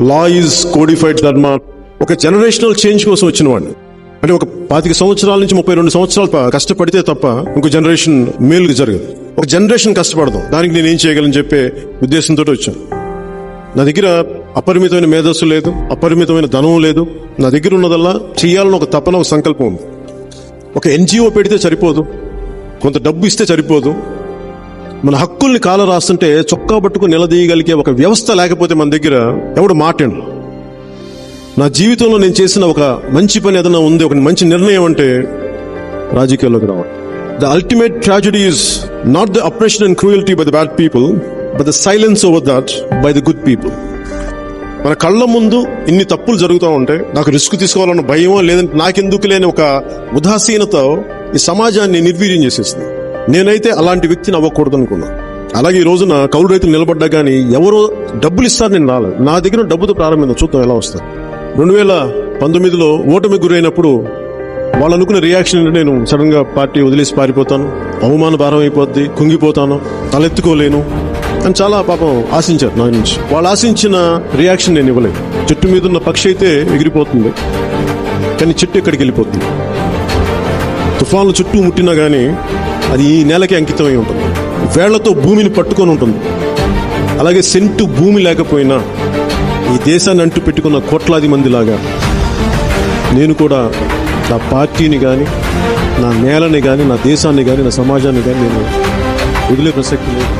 Law is codified ధర్మ ఒక generational change కోసం వచ్చిన వాడిని. అంటే ఒక పాతిక సంవత్సరాల నుంచి ముప్పై రెండు సంవత్సరాలు కష్టపడితే తప్ప ఇంకో జనరేషన్ మేలు జరగదు. ఒక జనరేషన్ కష్టపడదాం. దానికి నేను ఏం చేయగలను చెప్పే ఉద్దేశంతో వచ్చాను. నా దగ్గర అపరిమితమైన మేధస్సు లేదు అపరిమితమైన ధనం లేదు. నా దగ్గర ఉన్నదల్లా చేయాలని ఒక తపన ఒక సంకల్పం ఉంది. ఒక ఎన్జిఓ పెడితే సరిపోదు. కొంత డబ్బు ఇస్తే సరిపోదు. మన హక్కుల్ని కాల రాస్తుంటే చొక్కా పట్టుకు నిలదీయగలిగే ఒక వ్యవస్థ లేకపోతే మన దగ్గర ఎవడు మాట్లాడు నా జీవితంలో నేను చేసిన ఒక మంచి పని ఏదైనా ఉంది ఒక మంచి నిర్ణయం అంటే రాజకీయాల్లోకి రావడం. The ultimate tragedy is not the oppression and cruelty by the bad people but the silence over that by the good people మన కళ్ళ ముందు ఇన్ని తప్పులు జరుగుతూ ఉంటే నాకు రిస్క్ తీసుకోవాలన్న భయమో లేదంటే నాకెందుకు లేని ఒక ఉదాసీనత ఈ సమాజాన్ని నిర్వీర్యం చేసేస్తుంది. నేనైతే అలాంటి వ్యక్తిని అవ్వకూడదు అనుకున్నా. అలాగే ఈ రోజున కౌలు రైతులు నిలబడ్డా కానీ ఎవరో డబ్బులు ఇస్తారు నేను రాలేదు నా దగ్గర డబ్బుతో ప్రారంభించాం చూద్దాం ఎలా వస్తారు రెండు వేల పంతొమ్మిదిలో ఓటమి గురైనప్పుడు వాళ్ళు అనుకున్న రియాక్షన్ ఏంటంటే నేను సడన్గా పార్టీ వదిలేసి పారిపోతాను. అవమాన భారం అయిపోద్ది కుంగిపోతాను తలెత్తుకోలేను అని చాలా పాపం ఆశించారు నా నుంచి. వాళ్ళు ఆశించిన రియాక్షన్ నేను ఇవ్వలేదు. చెట్టు మీద ఉన్న పక్షి అయితే ఎగిరిపోతుంది. కానీ చెట్టు ఎక్కడికి వెళ్ళిపోతుంది? తుఫాన్లు చుట్టూ ముట్టినా కానీ అది ఈ నెలకి అంకితమై ఉంటుంది. వేళ్ళతో భూమిని పట్టుకొని ఉంటుంది. అలాగే సెంటు భూమి లేకపోయినా ఈ దేశాన్ని అంటు పెట్టుకున్న కోట్లాది మంది లాగా నేను కూడా నా పార్టీని కానీ నా నేలని కానీ నా దేశాన్ని కానీ నా సమాజాన్ని కానీ నేను వదిలే ప్రసక్తి లేదు.